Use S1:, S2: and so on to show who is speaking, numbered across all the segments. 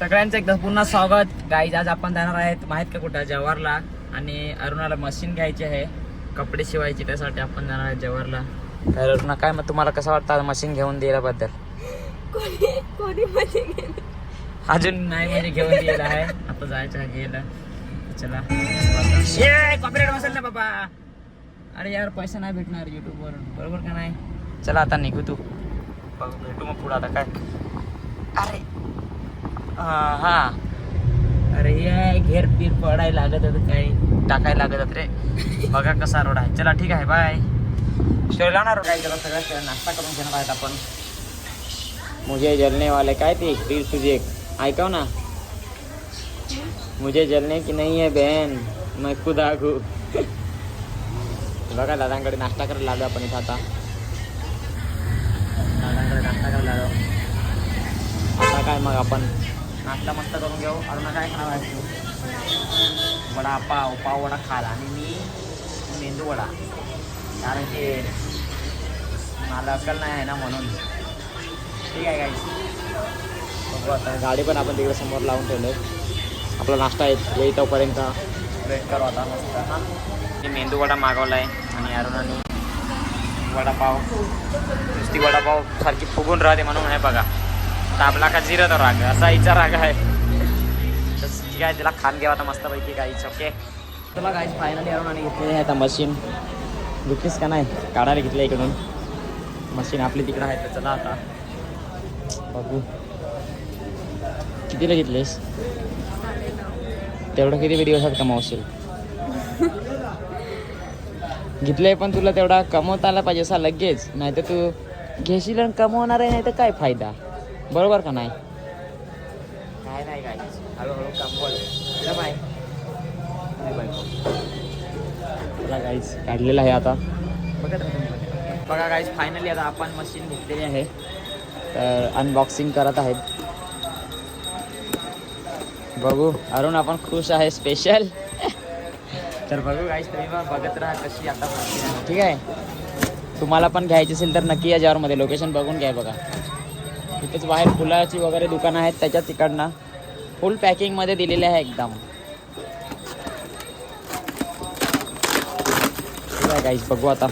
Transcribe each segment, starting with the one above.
S1: सगळ्यांचं एकदा पुन्हा स्वागत. गाईज आज आपण जाणार आहेत माहीत का कुठं? जवाहरला. आणि अरुणाला मशीन घ्यायची आहे. कपडे शिवायची त्यासाठी आपण जाणार आहे जवाहरला. तर अरुणा काय मग तुम्हाला कसं वाटतं मशीन घेऊन दिल्याबद्दल?
S2: गेलं?
S1: अजून नाही म्हणजे घेऊन दिलेलं आहे. आता जायचं आहे घ्यायला चला. कॉपीराईट बसेल ना बाबा. अरे यार पैसा नाही भेटणार युट्यूबवर बरोबर का नाही? चला आता निघू तू. बघ भेटू मग पुढं आता काय. अरे हा हा. अरे हे घेर पीर पडायला लागत होतं काही. टाकायला लागत होत रे. बघा कसा रोड आहे. चला ठीक आहे बाय स्टोरी लावणार रोड आहे चला सगळ्या नाश्ता करून घेणार आहेत आपण. मुझे जलने वाले काय ते? रील तुझे ऐकव ना. मुझे जलने की नाही आहे बहन. मैं खुद आगू. बघा दादांकडे नाश्ता करायला लागलो आपण इथं आता. दादांकडे नाश्ता करायला लागलो. आता काय मग आपण? नाश्ता मस्त करून घेऊ. अरुणा काय खाणार आहे तू वडा पाव पाव वडा खाला. आणि मी मेंदू वडा. कारण की मला अक्कल नाही आहे ना म्हणून. ठीक आहे काही बघू आता. गाडी पण आपण तिकडे समोर लावून ठेवले आपला नाश्ता आहे येई तोपर्यंत वेट करू आता मस्त. हां. मी मेंदू वडा मागवला आहे आणि अरुणाने वडापाव नुसती वडापाव सारखी फुगून राहते म्हणून आहे बघा. ताबला का का जिरत राग असा हिचा राग आहे तर ठीक आहे तिला खान घ्यावा आता मस्तपैकी काहीच ओके तुला काहीच फायनली आणि घेतलेली आहे आता मशीन दुखीस का नाही? काढायला घेतलं इकडून. मशीन आपली तिकडं आहे तर चला आता. बघू. कितीला घेतलीस? तेवढं किती दिवसात कमावशील? घेतलंय पण तुला तेवढा कमवता आला पाहिजे असा लगेच. नाही तर तू घेशील आणि कमवणार आहे नाही तर काय फायदा? बरोबर का नाही? काय नाही काय हळूहळू कमवल बाय बघा गाईज काढलेलं आहे आता. बघा बघा गाईज फायनली आता आपण मशीन घेतलेली आहे. तर अनबॉक्सिंग करत आहेत. बघू अरुण आपण खुश आहे स्पेशल तर बघू गाईज तुम्ही बघत राहा कशी आता मशीन ठीक आहे. तुम्हाला पण घ्यायची असेल तर नक्की या जावरमध्ये लोकेशन बघून घ्या बघा. इथेच बाहेर फुलाची वगैरे दुकानं आहेत त्याच्या तिकडनं. फुल पॅकिंगमध्ये दिलेले आहे एकदम. काहीच बघू आता.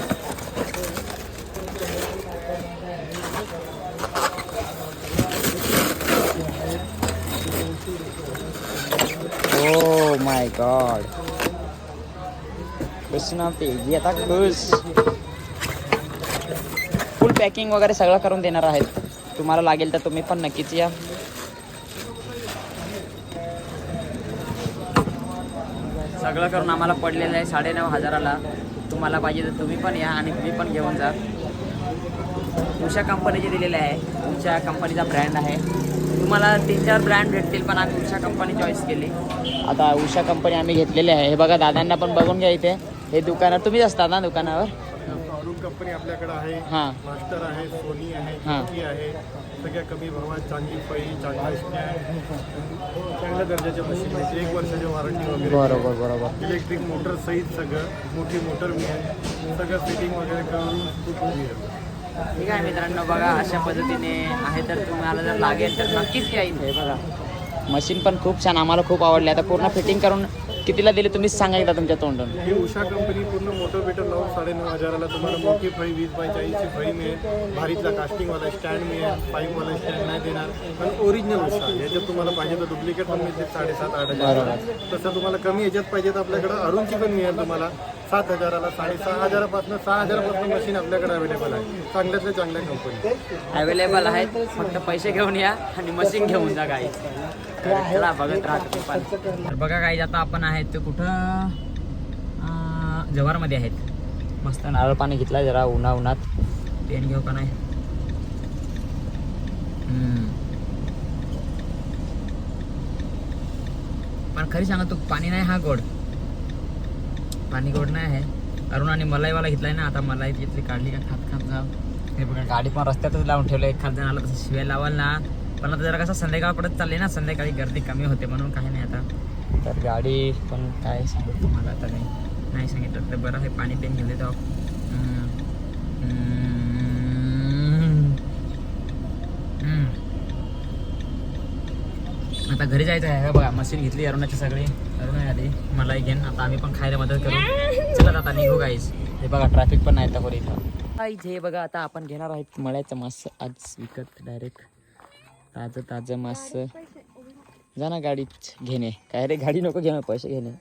S1: ओ माय गॉड कृष्णा ना पेजी आता खुश. फुल पॅकिंग वगैरे सगळं करून देणार आहेत. तुम्हाला लागेल तर तुम्ही पण नक्कीच या. सगळं करून आम्हाला पडलेलं आहे साडेनऊ हजाराला. तुम्हाला पाहिजे तर तुम्ही पण या आणि तुम्ही पण घेऊन जा. उषा कंपनीचे दिलेले आहे उषा कंपनीचा ब्रँड आहे. तुम्हाला तीन चार ब्रँड भेटतील पण आम्ही उषा कंपनी चॉईस केली. आता उषा कंपनी आम्ही घेतलेली आहे. हे बघा दादांना पण बघून घ्या इथे. हे दुकानात तुम्हीच असता ना दुकानावर?
S3: कंपनी आपल्याकडे आहे.
S1: हां.
S3: मास्टर आहे सोनी आहे
S1: हां.
S3: की आहे. सगळ्या कमी भावात चांगली फळी चांगला स्टँड चांगल्या दर्जाच्या मशीन आहेत. एक वर्षाची वॉरंटी वगैरे.
S1: बरोबर बरोबर.
S3: इलेक्ट्रिक मोटर सहित सगळं. मोठी मोटर मिळेल सगळं फिटिंग वगैरे करून खूप मिळेल
S1: ठीक आहे मित्रांनो बघा अशा पद्धतीने आहे तर तुम्हाला जर लागेल तर नक्कीच या इथे बघा. मशीन पण खूप छान आम्हाला खूप आवडली. आता पूर्ण फिटिंग करून कितीला दिली तुम्हीच सांगा एकदा तुमच्या तोंडून.
S3: ही उषा कंपनी पूर्ण मोटर बिटर लावून साडेनऊ हजाराला तुम्हाला मोठी फळी वीस बाय चाळीसची फळी मिळेल. भारीतला कास्टिंगवाला स्टँड मिळेल. पाईपवाला स्टँड नाही देणार. पण ओरिजिनल उषा. याच्यात तुम्हाला पाहिजे तर डुप्लिकेट पण मिळते साडेसात आठ हजार. तसं तुम्हाला कमी याच्यात पाहिजे तर आपल्याकडे अरुणची पण मिळेल तुम्हाला. सात हजाराला साडेसहा हजारापासून सहा हजारापासून मशीन आपल्याकडे अवेलेबल आहे. चांगल्यातल्या चांगल्या कंपनी
S1: अवेलेबल आहेत. फक्त पैसे घेऊन या आणि मशीन घेऊन जा काही चला बघत राहत तर बघा काही आता आपण आहेत ते कुठं? जवारमध्ये जव्हारमध्ये आहेत. मस्त नारळ पाणी घेतला जरा उन्हा उन्हात. पेन घेऊ का नाही? पण खरी सांगा तू पाणी नाही हा गोड. पाणी गोड नाही आहे. अरुणाने मलाईवाला घेतलाय ना आता मलाई घेतली काढली का? खात खात जा हे बघा गाडी पण रस्त्यातच लावून ठेवलं एखाद जण आला तसं शिवाय लावाल ना. पण आता जरा कसं संध्याकाळ पडत चालली ना संध्याकाळी गर्दी कमी होते म्हणून काही नाही आता. तर गाडी पण काय सांगू तुम्हाला आता नाही नाही सांगितलं तर बरं आहे पाणी पेन गेले तर आता घरी जायचं आहे. बघा मशीन घेतली अरुणाची सगळी. अरुणा आधी मलाही घेऊन. आता आम्ही पण खायला मदत करू. चला आता निघू गाईस हे बघा ट्रॅफिक पण नाही तर इथं. हे बघा आता आपण घेणार आहेत मळ्याचं मास आज विकत डायरेक्ट ताजं ताजं मास जा ना गाडीत घेणे. काय रे गाडी नको घेणं पैसे घेणे.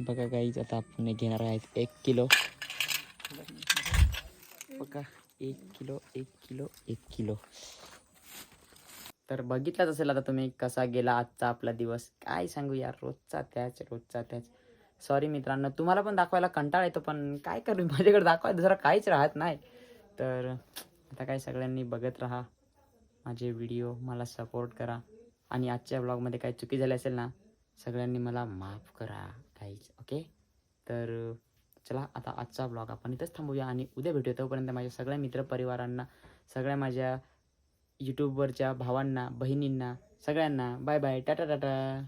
S1: बघा गाईज आता आपण घेणार आहेत एक किलो. बघा एक किलो एक किलो एक किलो. तर बघितलाच असेल आता तुम्ही कसा गेला आजचा आपला दिवस. काय सांगू यार रोजचा त्याच रोजचा त्याच. सॉरी मित्रांनो तुम्हाला पण दाखवायला कंटाळा येतो पण काय करू? माझ्याकडे दाखवायला दुसरा काहीच राहत नाही. तर आता काय सगळ्यांनी बघत राहा माझे व्हिडिओ मला सपोर्ट करा. आणि आजच्या ब्लॉगमध्ये काही चुकी झाली असेल ना सगळ्यांनी मला माफ करा काहीच ओके तर चला आता आजचा ब्लॉग आपण इथंच थांबूया आणि उद्या भेटूया. तोपर्यंत माझ्या सगळ्या मित्रपरिवारांना सगळ्या माझ्या यूट्यूबवरच्या भावांना बहिणींना सगळ्यांना बाय बाय टाटा टाटा.